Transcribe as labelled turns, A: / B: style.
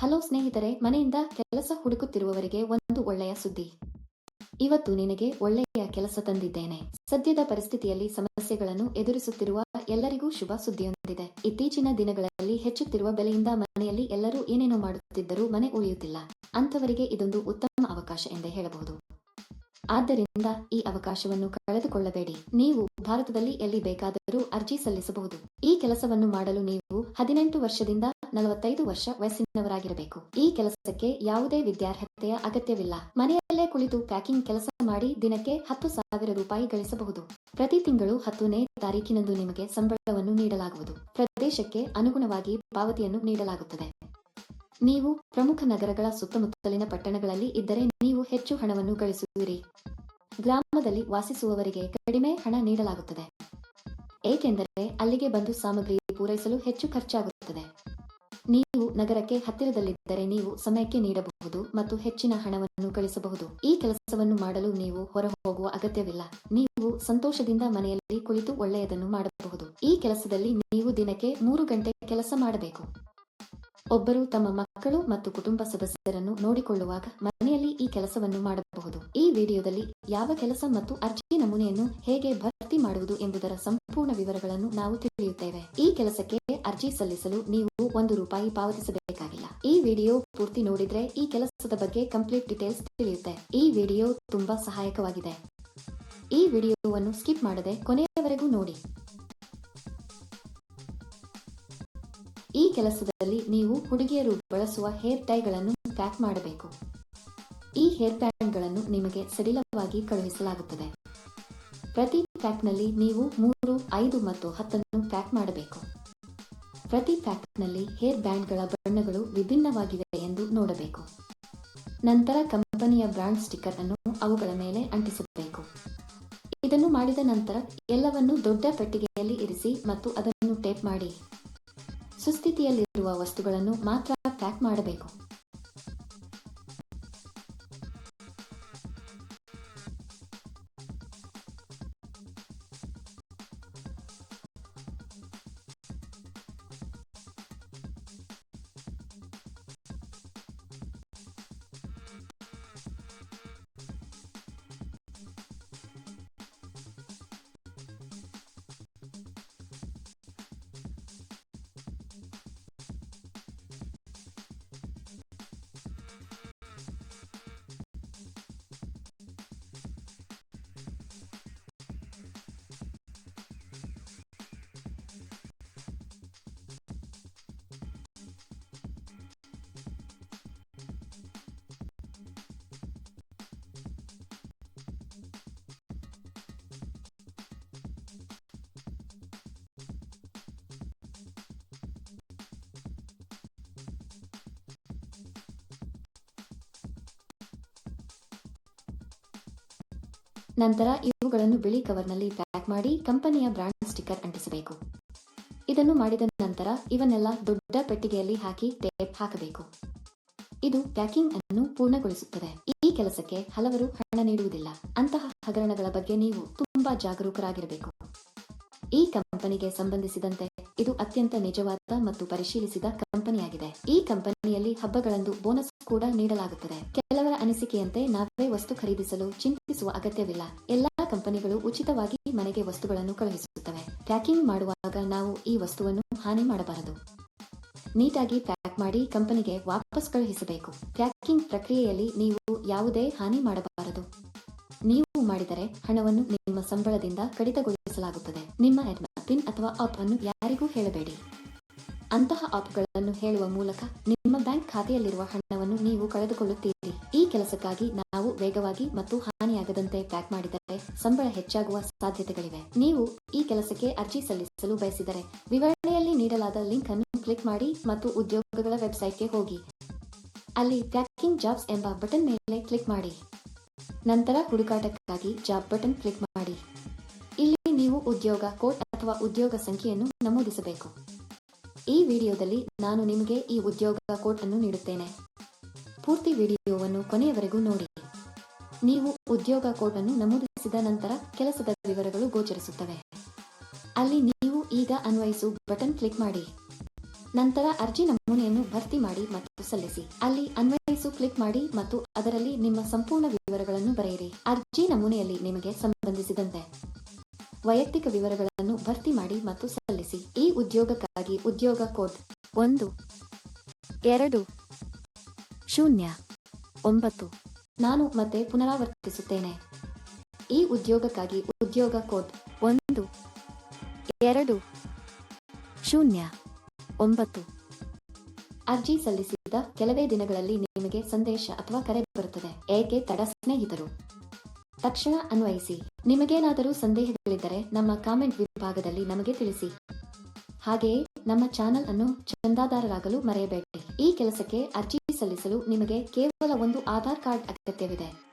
A: Hello ಸ್ನೇಹಿತರೆ, ಮನೆಯಿಂದ ಕೆಲಸ ಹುಡುಕುತ್ತಿರುವವರಿಗೆ ಒಂದು ಒಳ್ಳೆಯ ಸುದ್ದಿ. ಇವತ್ತು ನಿನಗೆ ಒಳ್ಳೆಯ ಕೆಲಸ ತಂದಿದ್ದೇನೆ. ಸದ್ಯದ ಪರಿಸ್ಥಿತಿಯಲ್ಲಿ ಸಮಸ್ಯೆಗಳನ್ನು ಎದುರಿಸುತ್ತಿರುವ ಎಲ್ಲರಿಗೂ ಶುಭ ಸುದ್ದಿಯೊಂದಿದೆ. ಇತ್ತೀಚಿನ ದಿನಗಳಲ್ಲಿ ಹೆಚ್ಚುತ್ತಿರುವ ಬೆಲೆಯಿಂದ ಮನೆಯಲ್ಲಿ ಎಲ್ಲರೂ ಏನೇನು ಮಾಡುತ್ತಿದ್ದರೂ ಮನೆ ಉಳಿಯುತ್ತಿಲ್ಲ. ಅಂಥವರಿಗೆ ಇದೊಂದು ಉತ್ತಮ ಅವಕಾಶ ಎಂದೇ ಹೇಳಬಹುದು. ಆದ್ದರಿಂದ ಈ ಅವಕಾಶವನ್ನು ಕಳೆದುಕೊಳ್ಳಬೇಡಿ. ನೀವು ಭಾರತದಲ್ಲಿ ಎಲ್ಲಿ ಬೇಕಾದರೂ ಅರ್ಜಿ ಸಲ್ಲಿಸಬಹುದು. ಈ ಕೆಲಸವನ್ನು ಮಾಡಲು ನೀವು ಹದಿನೆಂಟು ವರ್ಷದಿಂದ ನಲವತ್ತೈದು ವರ್ಷ ವಯಸ್ಸಿನವರಾಗಿರಬೇಕು. ಈ ಕೆಲಸಕ್ಕೆ ಯಾವುದೇ ವಿದ್ಯಾರ್ಹತೆಯ ಅಗತ್ಯವಿಲ್ಲ. ಮನೆಯಲ್ಲೇ ಕುಳಿತು ಪ್ಯಾಕಿಂಗ್ ಕೆಲಸ ಮಾಡಿ ದಿನಕ್ಕೆ ಹತ್ತು ಸಾವಿರ ರೂಪಾಯಿ ಗಳಿಸಬಹುದು. ಪ್ರತಿ ತಿಂಗಳು ಹತ್ತನೇ ತಾರೀಕಿನಂದು ನಿಮಗೆ ಸಂಬಳವನ್ನು ನೀಡಲಾಗುವುದು. ಪ್ರದೇಶಕ್ಕೆ ಅನುಗುಣವಾಗಿ ಪಾವತಿಯನ್ನು ನೀಡಲಾಗುತ್ತದೆ. ನೀವು ಪ್ರಮುಖ ನಗರಗಳ ಸುತ್ತಮುತ್ತಲಿನ ಪಟ್ಟಣಗಳಲ್ಲಿ ಇದ್ದರೆ ನೀವು ಹೆಚ್ಚು ಹಣವನ್ನು ಗಳಿಸುವಿರಿ. ಗ್ರಾಮದಲ್ಲಿ ವಾಸಿಸುವವರಿಗೆ ಕಡಿಮೆ ಹಣ ನೀಡಲಾಗುತ್ತದೆ. ಏಕೆಂದರೆ ಅಲ್ಲಿಗೆ ಬಂದು ಸಾಮಗ್ರಿ ಪೂರೈಸಲು ಹೆಚ್ಚು ಖರ್ಚಾಗುತ್ತದೆ. ನೀವು ನಗರಕ್ಕೆ ಹತ್ತಿರದಲ್ಲಿದ್ದರೆ ನೀವು ಸಮಯಕ್ಕೆ ನೀಡಬಹುದು ಮತ್ತು ಹೆಚ್ಚಿನ ಹಣವನ್ನು ಗಳಿಸಬಹುದು ಈ ಕೆಲಸವನ್ನು ಮಾಡಲು ನೀವು ಹೊರ ಹೋಗುವ ಅಗತ್ಯವಿಲ್ಲ. ನೀವು ಸಂತೋಷದಿಂದ ಮನೆಯಲ್ಲಿ ಕುಳಿತು ಒಳ್ಳೆಯದನ್ನು ಮಾಡಬಹುದು. ಈ ಕೆಲಸದಲ್ಲಿ ನೀವು ದಿನಕ್ಕೆ ಮೂರು ಗಂಟೆ ಕೆಲಸ ಮಾಡಬೇಕು. ಒಬ್ಬರು ತಮ್ಮ ಮಕ್ಕಳು ಮತ್ತು ಕುಟುಂಬ ಸದಸ್ಯರನ್ನು ನೋಡಿಕೊಳ್ಳುವಾಗ ಮನೆಯಲ್ಲಿ ಈ ಕೆಲಸವನ್ನು ಮಾಡಬಹುದು. ಈ ವಿಡಿಯೋದಲ್ಲಿ ಯಾವ ಕೆಲಸ ಮತ್ತು ಅರ್ಜಿ ನಮೂನೆಯನ್ನು ಹೇಗೆ ಭರ್ತಿ ಮಾಡುವುದು ಎಂಬುದರ ಸಂಪೂರ್ಣ ವಿವರಗಳನ್ನು ನಾವು ತಿಳಿಯುತ್ತೇವೆ. ಈ ಕೆಲಸಕ್ಕೆ ಅರ್ಜಿ ಸಲ್ಲಿಸಲು ನೀವು ಒಂದು ರೂಪಾಯಿ ಪಾವತಿಸಬೇಕಾಗಿಲ್ಲ. ಈ ವಿಡಿಯೋ ಪೂರ್ತಿ ನೋಡಿದ್ರೆ ಈ ಕೆಲಸದ ಬಗ್ಗೆ ಕಂಪ್ಲೀಟ್ ಡೀಟೇಲ್ಸ್ ತಿಳಿಯುತ್ತೆ. ಈ ವಿಡಿಯೋ ತುಂಬಾ ಸಹಾಯಕವಾಗಿದೆ. ಈ ವಿಡಿಯೋವನ್ನು ಸ್ಕಿಪ್ ಮಾಡದೆ ಕೊನೆಯವರೆಗೂ ನೋಡಿ. ಈ ಕೆಲಸದಲ್ಲಿ ನೀವು ಹುಡುಗಿಯರು ಬಳಸುವ ಹೇರ್ ಟೈಗಳನ್ನು ಪ್ಯಾಕ್ ಮಾಡಬೇಕು. ಈ ಹೇರ್ ಬ್ಯಾಂಡ್ಗಳನ್ನು ನಿಮಗೆ ಸಡಿಲವಾಗಿ ಕಳುಹಿಸಲಾಗುತ್ತದೆ. ಪ್ರತಿ ಪ್ಯಾಕ್ನಲ್ಲಿ ನೀವು ಮೂರು, ಐದು ಮತ್ತು ಹತ್ತನ್ನು ಪ್ಯಾಕ್ ಮಾಡಬೇಕು. ಪ್ರತಿ ಪ್ಯಾಕ್ನಲ್ಲಿ ಹೇರ್ ಬ್ಯಾಂಡ್ಗಳ ಬಣ್ಣಗಳು ವಿಭಿನ್ನವಾಗಿವೆ ಎಂದು ನೋಡಬೇಕು. ನಂತರ ಕಂಪನಿಯ ಬ್ರಾಂಡ್ ಸ್ಟಿಕ್ಕರ್ ಅನ್ನು ಅವುಗಳ ಮೇಲೆ ಅಂಟಿಸಬೇಕು. ಇದನ್ನು ಮಾಡಿದ ನಂತರ ಎಲ್ಲವನ್ನು ದೊಡ್ಡ ಪೆಟ್ಟಿಗೆಯಲ್ಲಿ ಇರಿಸಿ ಮತ್ತು ಅದನ್ನು ಟೇಪ್ ಮಾಡಿ. ಸುಸ್ಥಿತಿಯಲ್ಲಿರುವ ವಸ್ತುಗಳನ್ನು ಮಾತ್ರ ಪ್ಯಾಕ್ ಮಾಡಬೇಕು. ನಂತರ ಇವುಗಳನ್ನು ಬಿಳಿ ಕವರ್ನಲ್ಲಿ ಪ್ಯಾಕ್ ಮಾಡಿ ಕಂಪನಿಯ ಬ್ರಾಂಡ್ ಸ್ಟಿಕ್ಕರ್ ಅಂಟಿಸಬೇಕು. ಇದನ್ನು ಮಾಡಿದ ನಂತರ ಇವನ್ನೆಲ್ಲ ದೊಡ್ಡ ಪೆಟ್ಟಿಗೆಯಲ್ಲಿ ಹಾಕಿ ಟೇಪ್ ಹಾಕಬೇಕು. ಇದು ಪ್ಯಾಕಿಂಗ್ ಅನ್ನು ಪೂರ್ಣಗೊಳಿಸುತ್ತದೆ. ಈ ಕೆಲಸಕ್ಕೆ ಹಲವರು ಹಣ ನೀಡುವುದಿಲ್ಲ. ಅಂತಹ ಹಗರಣಗಳ ಬಗ್ಗೆ ನೀವು ತುಂಬಾ ಜಾಗರೂಕರಾಗಿರಬೇಕು. ಈ ಕಂಪನಿಗೆ ಸಂಬಂಧಿಸಿದಂತೆ ಇದು ಅತ್ಯಂತ ನಿಜವಾದ ಮತ್ತು ಪರಿಶೀಲಿಸಿದ ಕಂಪನಿಯಾಗಿದೆ. ಈ ಕಂಪನಿಯಲ್ಲಿ ಹಬ್ಬಗಳಂದು ಬೋನಸ್ ಕೂಡ ನೀಡಲಾಗುತ್ತದೆ. ಕೆಲವರ ಅನಿಸಿಕೆಯಂತೆ ನಾವೇ ವಸ್ತು ಖರೀದಿಸಲು ಚಿಂತಿಸುವ ಅಗತ್ಯವಿಲ್ಲ. ಎಲ್ಲಾ ಕಂಪನಿಗಳು ಉಚಿತವಾಗಿ ಮನೆಗೆ ವಸ್ತುಗಳನ್ನು ಕಳುಹಿಸುತ್ತವೆ. ಪ್ಯಾಕಿಂಗ್ ಮಾಡುವಾಗ ನಾವು ಈ ವಸ್ತುವನ್ನು ಹಾನಿ ಮಾಡಬಾರದು. ನೀಟಾಗಿ ಪ್ಯಾಕ್ ಮಾಡಿ ಕಂಪನಿಗೆ ವಾಪಸ್ ಕಳುಹಿಸಬೇಕು. ಪ್ಯಾಕಿಂಗ್ ಪ್ರಕ್ರಿಯೆಯಲ್ಲಿ ನೀವು ಯಾವುದೇ ಹಾನಿ ಮಾಡಬಾರದು. ನೀವು ಮಾಡಿದರೆ ಹಣವನ್ನು ನಿಮ್ಮ ಸಂಬಳದಿಂದ ಕಡಿತಗೊಳಿಸಲಾಗುತ್ತದೆ. ನಿಮ್ಮ ಪಿನ್ ಅಥವಾ ಆಪ್ ಅನ್ನು ಯಾರಿಗೂ ಹೇಳಬೇಡಿ. ಅಂತಹ ಆಪ್ಗಳನ್ನು ಹೇಳುವ ಮೂಲಕ ನಿಮ್ಮ ಬ್ಯಾಂಕ್ ಖಾತೆಯಲ್ಲಿರುವ ಹಣವನ್ನು ನೀವು ಕಳೆದುಕೊಳ್ಳುತ್ತೀರಿ. ಈ ಕೆಲಸಕ್ಕಾಗಿ ನಾವು ವೇಗವಾಗಿ ಮತ್ತು ಹಾನಿಯಾಗದಂತೆ ಪ್ಯಾಕ್ ಮಾಡಿದರೆ ಸಂಬಳ ಹೆಚ್ಚಾಗುವ ಸಾಧ್ಯತೆಗಳಿವೆ. ನೀವು ಈ ಕೆಲಸಕ್ಕೆ ಅರ್ಜಿ ಸಲ್ಲಿಸಲು ಬಯಸಿದರೆ ವಿವರಣೆಯಲ್ಲಿ ನೀಡಲಾದ ಲಿಂಕ್ ಅನ್ನು ಕ್ಲಿಕ್ ಮಾಡಿ ಮತ್ತು ಉದ್ಯೋಗಗಳ ವೆಬ್ಸೈಟ್ಗೆ ಹೋಗಿ. ಅಲ್ಲಿ ಪ್ಯಾಕಿಂಗ್ ಜಾಬ್ಸ್ ಎಂಬ ಬಟನ್ ಮೇಲೆ ಕ್ಲಿಕ್ ಮಾಡಿ. ನಂತರ ಹುಡುಕಾಟಕ್ಕಾಗಿ ಜಾಬ್ ಬಟನ್ ಕ್ಲಿಕ್ ಮಾಡಿ. ನೀವು ಉದ್ಯೋಗ ಕೋಡ್ ಅಥವಾ ಉದ್ಯೋಗ ಸಂಖ್ಯೆಯನ್ನು ನಮೂದಿಸಬೇಕು. ಈ ವಿಡಿಯೋದಲ್ಲಿ ನಾನು ನಿಮಗೆ ಈ ಉದ್ಯೋಗ ಕೋಡ್ ಅನ್ನು ನೀಡುತ್ತೇನೆ. ಪೂರ್ತಿ ವಿಡಿಯೋವನ್ನು ಕೊನೆಯವರೆಗೂ ನೋಡಿ. ನೀವು ಉದ್ಯೋಗ ಕೋಡ್ ಅನ್ನು ನಮೂದಿಸಿದ ನಂತರ ಕೆಲಸದ ವಿವರಗಳು ಗೋಚರಿಸುತ್ತವೆ. ಅಲ್ಲಿ ನೀವು ಈಗ ಅನ್ವಯಿಸು ಬಟನ್ ಕ್ಲಿಕ್ ಮಾಡಿ. ನಂತರ ಅರ್ಜಿ ನಮೂನೆಯನ್ನು ಭರ್ತಿ ಮಾಡಿ ಮತ್ತು ಸಲ್ಲಿಸಿ. ಅಲ್ಲಿ ಅನ್ವಯಿಸು ಕ್ಲಿಕ್ ಮಾಡಿ ಮತ್ತು ಅದರಲ್ಲಿ ನಿಮ್ಮ ಸಂಪೂರ್ಣ ವಿವರಗಳನ್ನು ಬರೆಯಿರಿ. ಅರ್ಜಿ ನಮೂನೆಯಲ್ಲಿ ನಿಮಗೆ ಸಂಬಂಧಿಸಿದಂತೆ. ವೈಯಕ್ತಿಕ ವಿವರಗಳನ್ನು ಭರ್ತಿ ಮಾಡಿ ಮತ್ತು ಸಲ್ಲಿಸಿ. ಈ ಉದ್ಯೋಗಕ್ಕಾಗಿ ಉದ್ಯೋಗ ಕೋಡ್ ಒಂದು, ಎರಡು, ಶೂನ್ಯ, ಒಂಬತ್ತು. ನಾನು ಮತ್ತೆ ಪುನರಾವರ್ತಿಸುತ್ತೇನೆ. ಈ ಉದ್ಯೋಗಕ್ಕಾಗಿ ಉದ್ಯೋಗ ಕೋಡ್ ಒಂದು, ಎರಡು, ಶೂನ್ಯ, ಒಂಬತ್ತು. ಅರ್ಜಿ ಸಲ್ಲಿಸಿದ ಕೆಲವೇ ದಿನಗಳಲ್ಲಿ ನಿಮಗೆ ಸಂದೇಶ ಅಥವಾ ಕರೆ ಬರುತ್ತದೆ. ಏಕೆ ತಡ ಸ್ನೇಹಿತರು? ತಕ್ಷಣ ಅನ್ವಯಿಸಿ. ನಿಮಗೇನಾದರೂ ಸಂದೇಹಗಳಿದ್ದರೆ ನಮ್ಮ ಕಾಮೆಂಟ್ ವಿಭಾಗದಲ್ಲಿ ನಮಗೆ ತಿಳಿಸಿ. ಹಾಗೆಯೇ ನಮ್ಮ ಚಾನೆಲ್ ಅನ್ನು ಚಂದಾದಾರರಾಗಲು ಮರೆಯಬೇಡಿ. ಈ ಕೆಲಸಕ್ಕೆ ಅರ್ಜಿ ಸಲ್ಲಿಸಲು ನಿಮಗೆ ಕೇವಲ ಒಂದು ಆಧಾರ್ ಕಾರ್ಡ್ ಅಗತ್ಯವಿದೆ.